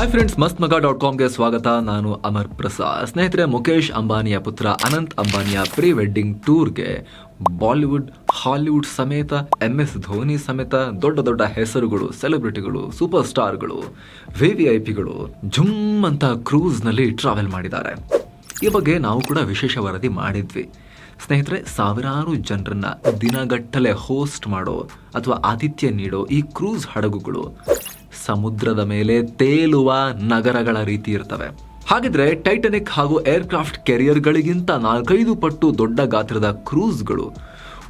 Hi friends ಮಸ್ತ್ ಮಗ dot ಕಾಮ್ಗೆ ಸ್ವಾಗತ. ನಾನು ಅಮರ್ ಪ್ರಸಾದ್. ಸ್ನೇಹಿತರೆ ಮುಖೇಶ್ ಅಂಬಾನಿಯ ಪುತ್ರ ಅನಂತ್ ಅಂಬಾನಿಯ ಪ್ರೀ ವೆಡ್ಡಿಂಗ್ ಟೂರ್ಗೆ ಬಾಲಿವುಡ್, ಹಾಲಿವುಡ್ ಸಮೇತ, ಎಂ ಎಸ್ ಧೋನಿ ಸಮೇತ ದೊಡ್ಡ ದೊಡ್ಡ ಹೆಸರುಗಳು, ಸೆಲೆಬ್ರಿಟಿಗಳು ಸೂಪರ್ ಸ್ಟಾರ್ಗಳು ವಿ ವಿ ಐ ಪಿಗಳು ಜುಮ್ ಅಂತ ಕ್ರೂಸ್ನಲ್ಲಿ ಟ್ರಾವೆಲ್ ಮಾಡಿದ್ದಾರೆ. ಈ ಬಗ್ಗೆ ನಾವು ಕೂಡ ವಿಶೇಷ ವರದಿ ಮಾಡಿದ್ವಿ. ಸ್ನೇಹಿತರೆ, ಸಾವಿರಾರು ಜನರನ್ನ ದಿನಗಟ್ಟಲೆ ಹೋಸ್ಟ್ ಮಾಡೋ ಅಥವಾ ಆತಿಥ್ಯ ನೀಡೋ ಈ ಕ್ರೂಸ್ ಹಡಗುಗಳು ಸಮುದ್ರದ ಮೇಲೆ ತೇಲುವ ನಗರಗಳ ರೀತಿ ಇರ್ತವೆ. ಹಾಗಿದ್ರೆ ಟೈಟನಿಕ್ ಹಾಗೂ ಏರ್ಕ್ರಾಫ್ಟ್ ಕೆರಿಯರ್ಗಳಿಗಿಂತ ನಾಲ್ಕೈದು ಪಟ್ಟು ದೊಡ್ಡ ಗಾತ್ರದ ಕ್ರೂಸ್ಗಳು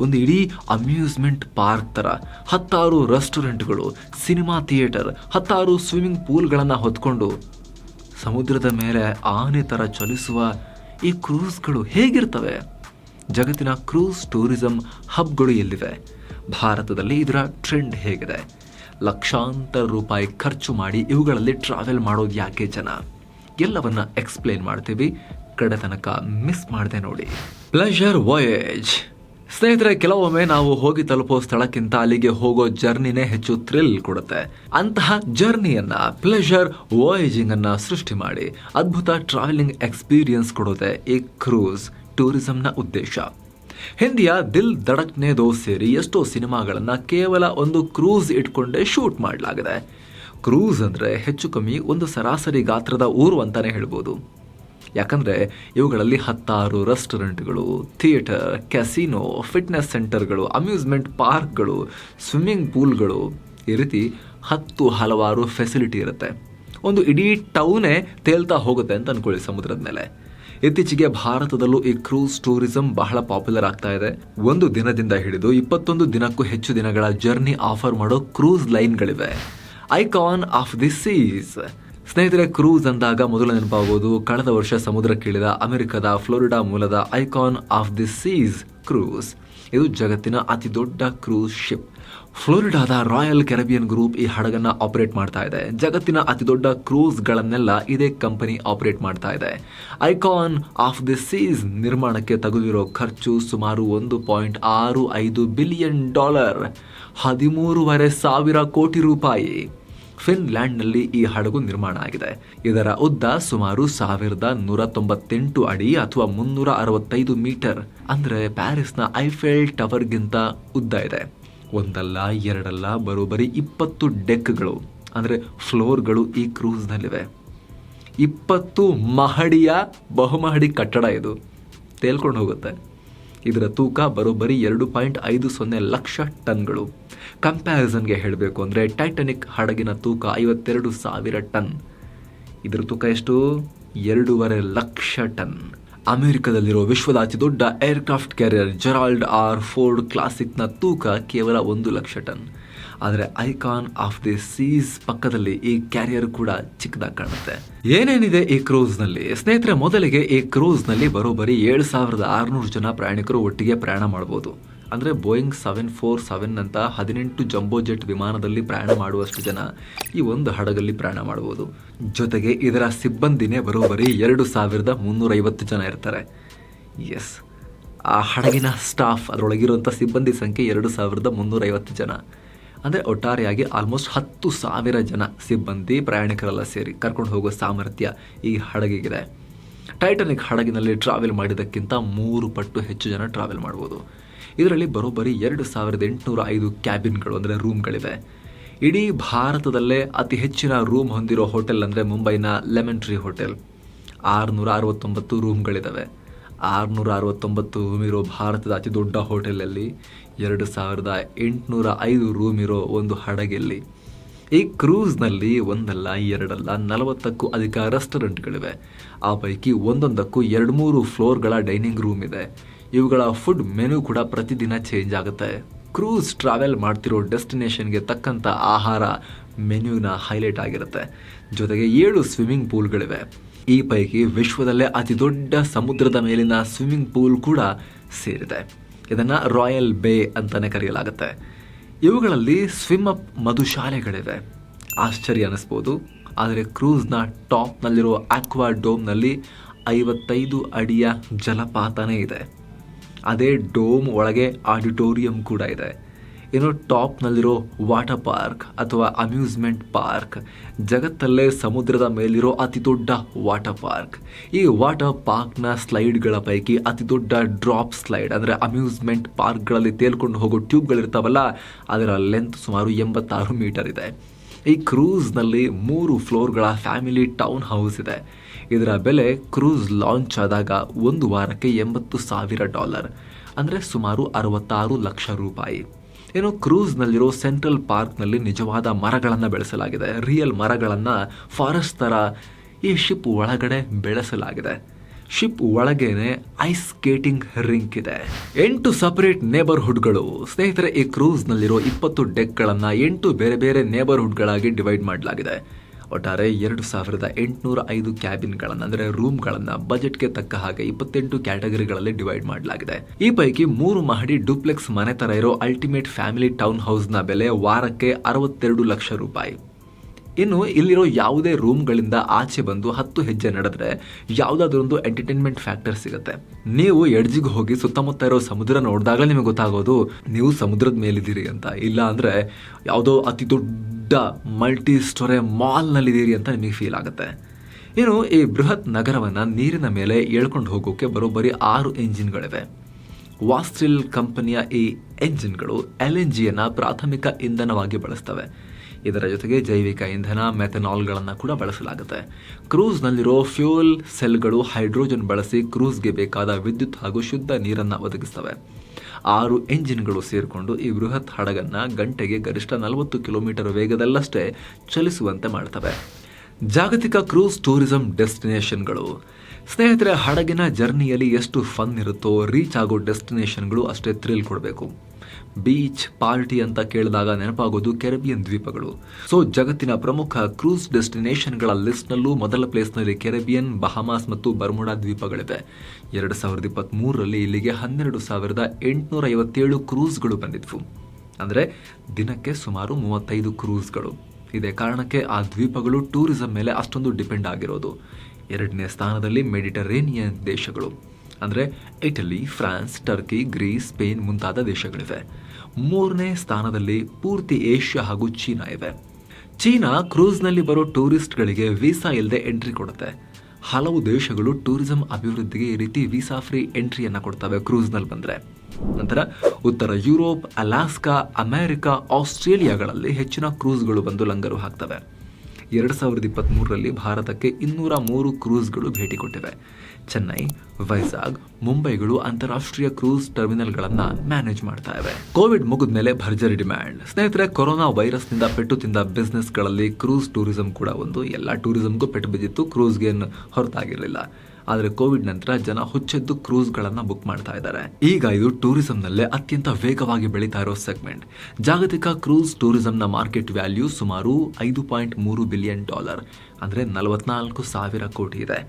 ಒಂದು ಇಡೀ ಅಮ್ಯೂಸ್ಮೆಂಟ್ ಪಾರ್ಕ್ ಥರ ಹತ್ತಾರು ರೆಸ್ಟೋರೆಂಟ್ಗಳು ಸಿನಿಮಾ ಥಿಯೇಟರ್ ಹತ್ತಾರು ಸ್ವಿಮ್ಮಿಂಗ್ ಪೂಲ್ಗಳನ್ನು ಹೊತ್ಕೊಂಡು ಸಮುದ್ರದ ಮೇಲೆ ಆನೆ ಥರ ಚಲಿಸುವ ಈ ಕ್ರೂಸ್ಗಳು ಹೇಗಿರ್ತವೆ? ಜಗತ್ತಿನ ಕ್ರೂಸ್ ಟೂರಿಸಂ ಹಬ್ಗಳು ಎಲ್ಲಿವೆ? ಭಾರತದಲ್ಲಿ ಇದರ ಟ್ರೆಂಡ್ ಹೇಗಿದೆ? ಲಕ್ಷಾಂತರ ರೂಪಾಯಿ ಖರ್ಚು ಮಾಡಿ ಇವುಗಳಲ್ಲಿ ಟ್ರಾವೆಲ್ ಮಾಡೋದು ಯಾಕೆ ಜನ? ಎಲ್ಲವನ್ನ ಎಕ್ಸ್ಪ್ಲೇನ್ ಮಾಡ್ತೀವಿ. ಕಡೆ ತನಕ ಮಿಸ್ ಮಾಡಿದೆ ನೋಡಿ. ಪ್ಲೆಷರ್ ವಾಯೇಜ್ ಸ್ನೇಹಿತರೆ, ಕೆಲವೊಮ್ಮೆ ನಾವು ಹೋಗಿ ತಲುಪೋ ಸ್ಥಳಕ್ಕಿಂತ ಅಲ್ಲಿಗೆ ಹೋಗೋ ಜರ್ನಿನೇ ಹೆಚ್ಚು ಥ್ರಿಲ್ ಕೊಡುತ್ತೆ. ಅಂತಹ ಜರ್ನಿಯನ್ನ ಪ್ಲೆಷರ್ ವಾಯೇಜಿಂಗ್ ಅನ್ನ ಸೃಷ್ಟಿ ಮಾಡಿ ಅದ್ಭುತ ಟ್ರಾವೆಲಿಂಗ್ ಎಕ್ಸ್ಪೀರಿಯನ್ಸ್ ಕೊಡೋದೆ ಈ ಕ್ರೂಸ್ ಟೂರಿಸಂನ ಉದ್ದೇಶ. ಹಿಂದಿಯ ದಿಲ್ ದಡಕ್ನೆ ದೋ ಸೇರಿ ಎಷ್ಟೋ ಸಿನಿಮಾಗಳನ್ನ ಕೇವಲ ಒಂದು ಕ್ರೂಸ್ ಇಟ್ಕೊಂಡೇ ಶೂಟ್ ಮಾಡಲಾಗಿದೆ. ಕ್ರೂಸ್ ಅಂದರೆ ಹೆಚ್ಚು ಕಮ್ಮಿ ಒಂದು ಸರಾಸರಿ ಗಾತ್ರದ ಊರು ಅಂತಲೇ ಹೇಳ್ಬೋದು. ಯಾಕಂದರೆ ಇವುಗಳಲ್ಲಿ ಹತ್ತಾರು ರೆಸ್ಟೋರೆಂಟ್ಗಳು, ಥಿಯೇಟರ್, ಕ್ಯಾಸಿನೋ, ಫಿಟ್ನೆಸ್ ಸೆಂಟರ್ಗಳು, ಅಮ್ಯೂಸ್ಮೆಂಟ್ ಪಾರ್ಕ್ಗಳು, ಸ್ವಿಮ್ಮಿಂಗ್ ಪೂಲ್ಗಳು ಈ ರೀತಿ ಹತ್ತು ಹಲವಾರು ಫೆಸಿಲಿಟಿ ಇರುತ್ತೆ. ಒಂದು ಇಡೀ ಟೌನೇ ತೇಲ್ತಾ ಹೋಗುತ್ತೆ ಅಂತ ಅಂದ್ಕೊಳ್ಳಿ ಸಮುದ್ರದ ಮೇಲೆ. ಇತ್ತೀಚೆಗೆ ಭಾರತದಲ್ಲೂ ಈ ಕ್ರೂಸ್ ಟೂರಿಸಂ ಬಹಳ ಪಾಪ್ಯುಲರ್ ಆಗ್ತಾ ಇದೆ. ಒಂದು ದಿನದಿಂದ ಹಿಡಿದು ಇಪ್ಪತ್ತೊಂದು ದಿನಕ್ಕೂ ಹೆಚ್ಚು ದಿನಗಳ ಜರ್ನಿ ಆಫರ್ ಮಾಡೋ cruise ಲೈನ್ಗಳಿವೆ. Icon of the Seas. ಸ್ನೇಹಿತರೆ, ಕ್ರೂಸ್ ಅಂದಾಗ ಮೊದಲು ನೆನಪಾಗುವುದು ಕಳೆದ ವರ್ಷ ಸಮುದ್ರಕ್ಕಿಳಿದ ಅಮೆರಿಕದ ಫ್ಲೋರಿಡಾ ಮೂಲದ Icon of the Seas cruise. ಇದು ಜಗತ್ತಿನ ಅತಿ ದೊಡ್ಡ ಕ್ರೂಸ್ ಶಿಪ್. ಫ್ಲೋರಿಡಾದ ರಾಯಲ್ ಕೆರಬಿಯನ್ ಗ್ರೂಪ್ ಈ ಹಡಗನ್ನ ಆಪರೇಟ್ ಮಾಡ್ತಾ ಇದೆ. ಜಗತ್ತಿನ ಅತಿ ದೊಡ್ಡ ಕ್ರೂಸ್ಗಳನ್ನೆಲ್ಲ ಇದೇ ಕಂಪನಿ ಆಪರೇಟ್ ಮಾಡ್ತಾ ಇದೆ. ಐಕಾನ್ ಆಫ್ ದಿ ಸೀಸ್ ನಿರ್ಮಾಣಕ್ಕೆ ತಗುಲಿರೋ ಖರ್ಚು ಸುಮಾರು ಒಂದು ಪಾಯಿಂಟ್ ಆರು ಐದು ಬಿಲಿಯನ್ ಡಾಲರ್. ಹದಿಮೂರುವರೆ ಸಾವಿರ ಕೋಟಿ ರೂಪಾಯಿ. ಫಿನ್ಲ್ಯಾಂಡ್ನಲ್ಲಿ ಈ ಹಡಗು ನಿರ್ಮಾಣ ಆಗಿದೆ. ಇದರ ಉದ್ದ ಸುಮಾರು ಸಾವಿರದ ನೂರ ತೊಂಬತ್ತೆಂಟು ಅಡಿ ಅಥವಾ ಮುನ್ನೂರ ಅರವತ್ತೈದು ಮೀಟರ್, ಅಂದ್ರೆ ಪ್ಯಾರಿಸ್ನ ಐಫೆಲ್ ಟವರ್ಗಿಂತ ಉದ್ದ ಇದೆ. ಒಂದಲ್ಲ, ಎರಡಲ್ಲ ಬರೋಬ್ಬರಿ ಇಪ್ಪತ್ತು ಡೆಕ್ಗಳು, ಅಂದ್ರೆ ಫ್ಲೋರ್ಗಳು ಈ ಕ್ರೂಸ್ನಲ್ಲಿವೆ. ಇಪ್ಪತ್ತು ಮಹಡಿಯ ಬಹುಮಹಡಿ ಕಟ್ಟಡ ಇದು. ತೇಲ್ಕೊಂಡು ಹೋಗುತ್ತೆ. ಇದರ ತೂಕ ಬರೋಬ್ಬರಿ ಎರಡು ಪಾಯಿಂಟ್ ಐದು ಸೊನ್ನೆ ಲಕ್ಷ ಟನ್ಗಳು. ಕಂಪ್ಯಾರಿಸನ್ಗೆ ಹೇಳಬೇಕು ಅಂದರೆ ಟೈಟಾನಿಕ್ ಹಡಗಿನ ತೂಕ ಐವತ್ತೆರಡು ಸಾವಿರ ಟನ್. ಇದರ ತೂಕ ಎಷ್ಟು? ಎರಡೂವರೆ ಲಕ್ಷ ಟನ್. ಅಮೆರಿಕದಲ್ಲಿರೋ ವಿಶ್ವದ ಅತಿ ದೊಡ್ಡ aircraft carrier Gerald R Ford ಕ್ಲಾಸಿಕ್ನ ತೂಕ ಕೇವಲ ಒಂದು ಲಕ್ಷ ಟನ್. ಆದರೆ ಐಕಾನ್ ಆಫ್ ದಿ ಸೀಸ್ ಪಕ್ಕದಲ್ಲಿ ಈ ಕ್ಯಾರಿಯರ್ ಕೂಡ ಚಿಕ್ಕದಾಗಿ ಕಾಣುತ್ತೆ. ಏನೇನಿದೆ ಈ ಕ್ರೂಸ್ನಲ್ಲಿ ಸ್ನೇಹಿತರೆ, ಮೊದಲಿಗೆ ಈ ಕ್ರೂಸ್ನಲ್ಲಿ ಬರೋಬ್ಬರಿ ಏಳು ಸಾವಿರದ ಆರುನೂರು ಜನ ಪ್ರಯಾಣಿಕರು ಒಟ್ಟಿಗೆ ಪ್ರಯಾಣ ಮಾಡಬಹುದು ಅಂದರೆ ಬೋಯಿಂಗ್ ಸೆವೆನ್ ಫೋರ್ ಸೆವೆನ್ ಅಂತ ಹದಿನೆಂಟು ಜಂಬೋ ಜೆಟ್ ವಿಮಾನದಲ್ಲಿ ಪ್ರಯಾಣ ಮಾಡುವಷ್ಟು ಜನ ಈ ಒಂದು ಹಡಗಲ್ಲಿ ಪ್ರಯಾಣ ಮಾಡಬಹುದು ಜೊತೆಗೆ ಇದರ ಸಿಬ್ಬಂದಿನೇ ಬರೋಬ್ಬರಿ ಎರಡು ಸಾವಿರದ ಮುನ್ನೂರೈವತ್ತು ಜನ ಇರ್ತಾರೆ. ಎಸ್ ಆ ಹಡಗಿನ ಸ್ಟಾಫ್ ಅದರೊಳಗಿರುವಂಥ ಸಿಬ್ಬಂದಿ ಸಂಖ್ಯೆ ಎರಡು ಸಾವಿರದ ಮುನ್ನೂರೈವತ್ತು ಜನ. ಅಂದರೆ ಒಟ್ಟಾರೆಯಾಗಿ ಆಲ್ಮೋಸ್ಟ್ ಹತ್ತು ಸಾವಿರ ಜನ ಸಿಬ್ಬಂದಿ ಪ್ರಯಾಣಿಕರೆಲ್ಲ ಸೇರಿ ಕರ್ಕೊಂಡು ಹೋಗೋ ಸಾಮರ್ಥ್ಯ ಈ ಹಡಗಿಗಿದೆ. ಟೈಟಾನಿಕ್ ಹಡಗಿನಲ್ಲಿ ಟ್ರಾವೆಲ್ ಮಾಡಿದ್ದಕ್ಕಿಂತ ಮೂರು ಪಟ್ಟು ಹೆಚ್ಚು ಜನ ಟ್ರಾವೆಲ್ ಮಾಡ್ಬೋದು. ಇದರಲ್ಲಿ ಬರೋಬ್ಬರಿ ಎರಡು ಸಾವಿರದ ಎಂಟುನೂರ ಐದು ಕ್ಯಾಬಿನ್ಗಳು, ಅಂದರೆ ರೂಮ್ಗಳಿವೆ. ಇಡೀ ಭಾರತದಲ್ಲೇ ಅತಿ ಹೆಚ್ಚಿನ ರೂಮ್ ಹೊಂದಿರೋ ಹೋಟೆಲ್ ಅಂದರೆ ಮುಂಬೈನ ಲೆಮನ್ ಟ್ರೀ ಹೋಟೆಲ್. ಆರುನೂರ ಅರವತ್ತೊಂಬತ್ತು ರೂಮ್ಗಳಿದ್ದಾವೆ ಆರುನೂರ ಅರವತ್ತೊಂಬತ್ತು ರೂಮ್ ಇರೋ ಭಾರತದ ಅತಿ ದೊಡ್ಡ ಹೋಟೆಲಲ್ಲಿ ಎರಡು ಸಾವಿರದ ಎಂಟುನೂರ ಐದು ರೂಮ್ ಇರೋ ಒಂದು ಹಡಗಲ್ಲಿ. ಈ ಕ್ರೂಸ್ನಲ್ಲಿ ಒಂದಲ್ಲ, ಎರಡಲ್ಲ, ನಲವತ್ತಕ್ಕೂ ಅಧಿಕ ರೆಸ್ಟೋರೆಂಟ್ಗಳಿವೆ. ಆ ಪೈಕಿ ಒಂದೊಂದಕ್ಕೂ ಎರಡು ಮೂರು ಫ್ಲೋರ್ಗಳ ಡೈನಿಂಗ್ ರೂಮ್ ಇದೆ. ಇವುಗಳ ಫುಡ್ ಮೆನು ಕೂಡ ಪ್ರತಿದಿನ ಚೇಂಜ್ ಆಗುತ್ತೆ. ಕ್ರೂಸ್ ಟ್ರಾವೆಲ್ ಮಾಡ್ತಿರೋ ಡೆಸ್ಟಿನೇಷನ್ಗೆ ತಕ್ಕಂಥ ಆಹಾರ ಮೆನ್ಯೂನ ಹೈಲೈಟ್ ಆಗಿರುತ್ತೆ. ಜೊತೆಗೆ ಏಳು ಸ್ವಿಮ್ಮಿಂಗ್ ಪೂಲ್ಗಳಿವೆ ಈ ಪೈಕಿ ವಿಶ್ವದಲ್ಲೇ ಅತಿ ದೊಡ್ಡ ಸಮುದ್ರದ ಮೇಲಿನ ಸ್ವಿಮ್ಮಿಂಗ್ ಪೂಲ್ ಕೂಡ ಸೇರಿದೆ. ಇದನ್ನು ರಾಯಲ್ ಬೇ ಅಂತಲೇ ಕರೆಯಲಾಗುತ್ತೆ. ಇವುಗಳಲ್ಲಿ ಸ್ವಿಮ್ ಅಪ್ ಮಧುಶಾಲೆಗಳಿವೆ. ಆಶ್ಚರ್ಯ ಅನ್ನಿಸ್ಬೋದು ಆದರೆ ಕ್ರೂಸ್ನ ಟಾಪ್ನಲ್ಲಿರೋ ಆಕ್ವಾ ಡೋಮ್ನಲ್ಲಿ ಐವತ್ತೈದು ಅಡಿಯ ಜಲಪಾತನೇ ಇದೆ. ಅದೇ ಡೋಮ್ ಒಳಗೆ ಆಡಿಟೋರಿಯಂ ಕೂಡ ಇದೆ. ಇನ್ನು ಟಾಪ್ನಲ್ಲಿರೋ ವಾಟರ್ ಪಾರ್ಕ್ ಅಥವಾ ಅಮ್ಯೂಸ್ಮೆಂಟ್ ಪಾರ್ಕ್, ಜಗತ್ತಲ್ಲೇ ಸಮುದ್ರದ ಮೇಲಿರೋ ಅತಿ ದೊಡ್ಡ ವಾಟರ್ ಪಾರ್ಕ್. ಈ ವಾಟರ್ ಪಾರ್ಕ್ನ ಸ್ಲೈಡ್ಗಳ ಪೈಕಿ ಅತಿ ದೊಡ್ಡ ಡ್ರಾಪ್ ಸ್ಲೈಡ್ ಅಂದರೆ ಅಮ್ಯೂಸ್ಮೆಂಟ್ ಪಾರ್ಕ್ಗಳಲ್ಲಿ ತೇಲ್ಕೊಂಡು ಹೋಗೋ ಟ್ಯೂಬ್ಗಳಿರ್ತಾವಲ್ಲ, ಅದರ ಲೆಂತ್ ಸುಮಾರು ಎಂಬತ್ತಾರು ಮೀಟರ್ ಇದೆ. ಈ ಕ್ರೂಸ್ನಲ್ಲಿ ಮೂರು ಫ್ಲೋರ್ಗಳ ಫ್ಯಾಮಿಲಿ ಟೌನ್ ಹೌಸ್ ಇದೆ. ಇದರ ಬೆಲೆ ಕ್ರೂಸ್ ಲಾಂಚ್ ಆದಾಗ ಒಂದು ವಾರಕ್ಕೆ ಎಂಬತ್ತು ಸಾವಿರ ಡಾಲರ್, ಅಂದರೆ ಸುಮಾರು ಅರವತ್ತಾರು ಲಕ್ಷ ರೂಪಾಯಿ. ಏನೋ ಕ್ರೂಸ್ನಲ್ಲಿರೋ ಸೆಂಟ್ರಲ್ ಪಾರ್ಕ್ನಲ್ಲಿ ನಿಜವಾದ ಮರಗಳನ್ನು ಬೆಳೆಸಲಾಗಿದೆ. ರಿಯಲ್ ಮರಗಳನ್ನು ಫಾರೆಸ್ಟ್ ಥರ ಈ ಶಿಪ್ ಒಳಗಡೆ ಬೆಳೆಸಲಾಗಿದೆ. ಶಿಪ್ ಒಳಗೇನೆ ಐಸ್ ಸ್ಕೇಟಿಂಗ್ ರಿಂಕ್ ಇದೆ. ಎಂಟು ಸಪರೇಟ್ ನೇಬರ್ಹುಡ್ಗಳು. ಸ್ನೇಹಿತರೆ, ಈ ಕ್ರೂಸ್ನಲ್ಲಿರೋ ಇಪ್ಪತ್ತು ಡೆಕ್ಗಳನ್ನು ಎಂಟು ಬೇರೆ ಬೇರೆ ನೇಬರ್ಹುಡ್ಗಳಾಗಿ ಡಿವೈಡ್ ಮಾಡಲಾಗಿದೆ. ಒಟ್ಟಾರೆ ಎರಡು ಸಾವಿರದ ಎಂಟುನೂರ ಐದು ಕ್ಯಾಬಿನ್ಗಳನ್ನು, ಅಂದರೆ ರೂಮ್ಗಳನ್ನು ಬಜೆಟ್ಗೆ ತಕ್ಕ ಹಾಗೆ ಇಪ್ಪತ್ತೆಂಟು ಕ್ಯಾಟಗರಿಗಳಲ್ಲಿ ಡಿವೈಡ್ ಮಾಡಲಾಗಿದೆ. ಈ ಪೈಕಿ ಮೂರು ಮಹಡಿ ಡೂಪ್ಲೆಕ್ಸ್ ಮನೆ ತರ ಇರೋ ಅಲ್ಟಿಮೇಟ್ ಫ್ಯಾಮಿಲಿ ಟೌನ್ ಹೌಸ್ನ ಬೆಲೆ ವಾರಕ್ಕೆ ಅರವತ್ತೆರಡು ಲಕ್ಷ ರೂಪಾಯಿ. ಇನ್ನು ಇಲ್ಲಿರೋ ಯಾವುದೇ ರೂಮ್ಗಳಿಂದ ಆಚೆ ಬಂದು ಹತ್ತು ಹೆಜ್ಜೆ ನಡೆದ್ರೆ ಯಾವುದಾದ್ರೊಂದು ಎಂಟರ್ಟೈನ್ಮೆಂಟ್ ಫ್ಯಾಕ್ಟರ್ ಸಿಗುತ್ತೆ. ನೀವು ಎಡ್ಜಿಗೆ ಹೋಗಿ ಸುತ್ತಮುತ್ತ ಇರೋ ಸಮುದ್ರ ನೋಡಿದಾಗ ನಿಮಗೆ ಗೊತ್ತಾಗೋದು, ನೀವು ಸಮುದ್ರದ ಮೇಲಿದ್ದೀರಿ ಅಂತ. ಇಲ್ಲ ಅಂದ್ರೆ ಯಾವುದೋ ಅತಿ ದೊಡ್ಡ ಮಲ್ಟಿ ಸ್ಟೋರೆ ಮಾಲ್ನಲ್ಲಿದ್ದೀರಿ ಅಂತ ನಿಮಗೆ ಫೀಲ್ ಆಗುತ್ತೆ. ಇನ್ನು ಈ ಬೃಹತ್ ನಗರವನ್ನು ನೀರಿನ ಮೇಲೆ ಎಳ್ಕೊಂಡು ಹೋಗೋಕೆ ಬರೋಬ್ಬರಿ ಆರು ಎಂಜಿನ್ಗಳಿವೆ ವಾಸ್ಟ್ರಿಲ್ ಕಂಪನಿಯ ಈ ಎಂಜಿನ್ಗಳು ಎಲ್ ಎನ್ ಜಿಯನ್ನು ಪ್ರಾಥಮಿಕ ಇಂಧನವಾಗಿ ಬಳಸ್ತವೆ. ಇದರ ಜೊತೆಗೆ ಜೈವಿಕ ಇಂಧನ, ಮೆಥನಾಲ್ಗಳನ್ನು ಕೂಡ ಬಳಸಲಾಗುತ್ತೆ. ಕ್ರೂಸ್ನಲ್ಲಿರೋ ಫ್ಯೂಯಲ್ ಸೆಲ್ಗಳು ಹೈಡ್ರೋಜನ್ ಬಳಸಿ ಕ್ರೂಸ್ಗೆ ಬೇಕಾದ ವಿದ್ಯುತ್ ಹಾಗೂ ಶುದ್ಧ ನೀರನ್ನು ಒದಗಿಸ್ತವೆ. ಆರು ಎಂಜಿನ್ಗಳು ಸೇರಿಕೊಂಡು ಈ ಬೃಹತ್ ಹಡಗನ್ನು ಗಂಟೆಗೆ ಗರಿಷ್ಠ ನಲವತ್ತು ಕಿಲೋಮೀಟರ್ ವೇಗದಲ್ಲಷ್ಟೇ ಚಲಿಸುವಂತೆ ಮಾಡ್ತವೆ. ಜಾಗತಿಕ ಕ್ರೂಸ್ ಟೂರಿಸಂ ಡೆಸ್ಟಿನೇಷನ್ಗಳು. ಸ್ನೇಹಿತರೆ, ಹಡಗಿನ ಜರ್ನಿಯಲ್ಲಿ ಎಷ್ಟು ಫನ್ ಇರುತ್ತೋ ರೀಚ್ ಆಗೋ ಡೆಸ್ಟಿನೇಷನ್ಗಳು ಅಷ್ಟೇ ಥ್ರಿಲ್ ಕೊಡಬೇಕು. ಬೀಚ್ ಪಾರ್ಟಿ ಅಂತ ಕೇಳಿದಾಗ ನೆನಪಾಗೋದು ಕೆರೆಬಿಯನ್ ದ್ವೀಪಗಳು. ಸೊ, ಜಗತ್ತಿನ ಪ್ರಮುಖ ಕ್ರೂಸ್ ಡೆಸ್ಟಿನೇಷನ್ಗಳ ಲಿಸ್ಟ್ನಲ್ಲೂ ಮೊದಲ ಪ್ಲೇಸ್ನಲ್ಲಿ ಕೆರೆಬಿಯನ್, ಬಹಮಾಸ್ ಮತ್ತು ಬರ್ಮುಡಾ ದ್ವೀಪಗಳಿವೆ. ಎರಡು ಸಾವಿರದ ಇಪ್ಪತ್ತ್ಮೂರರಲ್ಲಿ ಇಲ್ಲಿಗೆ ಹನ್ನೆರಡು ಸಾವಿರದ ಎಂಟುನೂರ ಐವತ್ತೇಳು ಕ್ರೂಸ್ಗಳು ಬಂದಿದ್ವು. ಅಂದರೆ, ದಿನಕ್ಕೆ ಸುಮಾರು ಮೂವತ್ತೈದು ಕ್ರೂಸ್ಗಳು. ಇದೇ ಕಾರಣಕ್ಕೆ ಆ ದ್ವೀಪಗಳು ಟೂರಿಸಂ ಮೇಲೆ ಅಷ್ಟೊಂದು ಡಿಪೆಂಡ್ ಆಗಿರೋದು. ಎರಡನೇ ಸ್ಥಾನದಲ್ಲಿ ಮೆಡಿಟರೇನಿಯನ್ ದೇಶಗಳು. ಅಂದರೆ Italy, France, Turkey, Greece, Spain ಮುಂತಾದ ದೇಶಗಳಿವೆ. ಮೂರನೇ ಸ್ಥಾನದಲ್ಲಿ ಪೂರ್ತಿ ಏಷ್ಯಾ ಹಾಗೂ ಚೀನಾ ಇವೆ. ಚೀನಾ ಕ್ರೂಸ್ನಲ್ಲಿ ಬರೋ ಟೂರಿಸ್ಟ್ಗಳಿಗೆ ವೀಸಾ ಇಲ್ಲದೆ ಎಂಟ್ರಿ ಕೊಡುತ್ತೆ. ಹಲವು ದೇಶಗಳು ಟೂರಿಸಂ ಅಭಿವೃದ್ಧಿಗೆ ಈ ರೀತಿ ವೀಸಾ ಫ್ರೀ ಎಂಟ್ರಿಯನ್ನು ಕೊಡ್ತವೆ ಕ್ರೂಸ್ನಲ್ಲಿ ಬಂದರೆ. ನಂತರ ಉತ್ತರ ಯುರೋಪ್, ಅಲಾಸ್ಕಾ, ಅಮೆರಿಕ, ಆಸ್ಟ್ರೇಲಿಯಾಗಳಲ್ಲಿ ಹೆಚ್ಚಿನ ಕ್ರೂಸ್ಗಳು ಬಂದು ಲಂಗರು ಹಾಕ್ತವೆ. ಎರಡು ಸಾವಿರದ ಇಪ್ಪತ್ತ್ಮೂರರಲ್ಲಿ ಭಾರತಕ್ಕೆ ಇನ್ನೂರ ಮೂರು ಕ್ರೂಸ್ಗಳು ಭೇಟಿ ಕೊಟ್ಟಿವೆ. ಚೆನ್ನೈ, ವೈಜಾಗ್, ಮುಂಬೈಗಳು ಅಂತಾರಾಷ್ಟ್ರೀಯ ಕ್ರೂಸ್ ಟರ್ಮಿನಲ್ಗಳನ್ನು ಮ್ಯಾನೇಜ್ ಮಾಡ್ತಾ ಇವೆ. ಕೋವಿಡ್ ಮುಗಿದ ಮೇಲೆ ಭರ್ಜರಿ ಡಿಮ್ಯಾಂಡ್. ಸ್ನೇಹಿತರೆ, ಕೊರೋನಾ ವೈರಸ್ನಿಂದ ಪೆಟ್ಟು ತಿಂದ ಬಿಸ್ನೆಸ್ಗಳಲ್ಲಿ ಕ್ರೂಸ್ ಟೂರಿಸಂ ಕೂಡ ಒಂದು. ಎಲ್ಲ ಟೂರಿಸಂಗೂ ಪೆಟ್ಟು ಬಿದ್ದಿತ್ತು ಕ್ರೂಸ್ಗೇನು ಹೊರತಾಗಿರಲಿಲ್ಲ. ಆದರೆ ಕೋವಿಡ್ ನಂತರ ಜನ ಹುಚ್ಚೆದ್ದು ಕ್ರೂಸ್ಗಳನ್ನು ಬುಕ್ ಮಾಡ್ತಾ ಇದ್ದಾರೆ. ಈಗ ಇದು ಟೂರಿಸಂನಲ್ಲೇ ಅತ್ಯಂತ ವೇಗವಾಗಿ ಬೆಳೀತಾ ಇರೋ ಸೆಗ್ಮೆಂಟ್ ಜಾಗತಿಕ ಕ್ರೂಸ್ ಟೂರಿಸಂನ ಮಾರ್ಕೆಟ್ ವ್ಯಾಲ್ಯೂ ಸುಮಾರು ಐದು ಪಾಯಿಂಟ್ ಮೂರು ಬಿಲಿಯನ್ ಡಾಲರ್, ಅಂದರೆ ನಲವತ್ನಾಲ್ಕು ಸಾವಿರ ಕೋಟಿ ಇದೆ.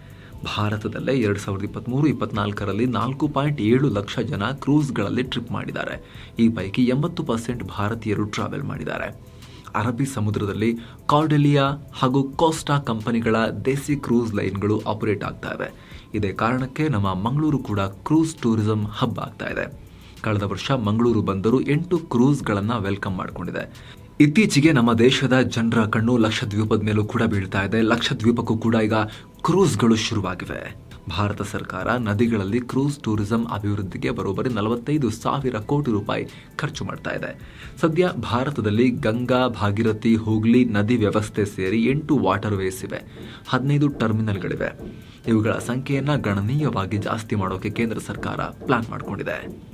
ಭಾರತದಲ್ಲೇ ಎರಡು ಸಾವಿರದ ಇಪ್ಪತ್ತ್ಮೂರು ಇಪ್ಪತ್ನಾಲ್ಕರಲ್ಲಿ ನಾಲ್ಕು ಪಾಯಿಂಟ್ ಏಳು ಲಕ್ಷ ಜನ ಕ್ರೂಸ್ಗಳಲ್ಲಿ ಟ್ರಿಪ್ ಮಾಡಿದ್ದಾರೆ. ಈ ಪೈಕಿ ಎಂಬತ್ತು ಪರ್ಸೆಂಟ್ ಭಾರತೀಯರು ಟ್ರಾವೆಲ್ ಮಾಡಿದ್ದಾರೆ. ಅರಬ್ಬಿ ಸಮುದ್ರದಲ್ಲಿ ಕಾರ್ಡೆಲಿಯಾ ಹಾಗೂ ಕೋಸ್ಟಾ ಕಂಪನಿಗಳ ದೇಸಿ ಕ್ರೂಸ್ ಲೈನ್ಗಳು ಆಪರೇಟ್ ಆಗ್ತಾ ಇವೆ. ಇದೇ ಕಾರಣಕ್ಕೆ ನಮ್ಮ ಮಂಗಳೂರು ಕೂಡ ಕ್ರೂಸ್ ಟೂರಿಸಂ ಹಬ್ ಆಗ್ತಾ ಇದೆ. ಕಳೆದ ವರ್ಷ ಮಂಗಳೂರು ಬಂದರು ಎಂಟು ಕ್ರೂಸ್ಗಳನ್ನು ವೆಲ್ಕಮ್ ಮಾಡಿಕೊಂಡಿದೆ. ಇತ್ತೀಚೆಗೆ ನಮ್ಮ ದೇಶದ ಜನರ ಕಣ್ಣು ಲಕ್ಷದ್ವೀಪದ ಮೇಲೂ ಕೂಡ ಬೀಳ್ತಾ ಇದೆ. ಲಕ್ಷದ್ವೀಪಕ್ಕೂ ಕೂಡ ಈಗ ಕ್ರೂಸ್ಗಳು ಶುರುವಾಗಿವೆ. ಭಾರತ ಸರ್ಕಾರ ನದಿಗಳಲ್ಲಿ ಕ್ರೂಸ್ ಟೂರಿಸಂ ಅಭಿವೃದ್ಧಿಗೆ ಬರೋಬ್ಬರಿ ನಲವತ್ತೈದು ಸಾವಿರ ಕೋಟಿ ರೂಪಾಯಿ ಖರ್ಚು ಮಾಡ್ತಾ ಇದೆ. ಸದ್ಯ ಭಾರತದಲ್ಲಿ ಗಂಗಾ, ಭಾಗೀರಥಿ, ಹೂಗ್ಲಿ ನದಿ ವ್ಯವಸ್ಥೆ ಸೇರಿ ಎಂಟು ವಾಟರ್ ವೇಸ್ ಇವೆ. ಹದಿನೈದು ಟರ್ಮಿನಲ್ಗಳಿವೆ. ಇವುಗಳ ಸಂಖ್ಯೆಯನ್ನು ಗಣನೀಯವಾಗಿ ಜಾಸ್ತಿ ಮಾಡೋಕೆ ಕೇಂದ್ರ ಸರ್ಕಾರ ಪ್ಲಾನ್ ಮಾಡಿಕೊಂಡಿದೆ.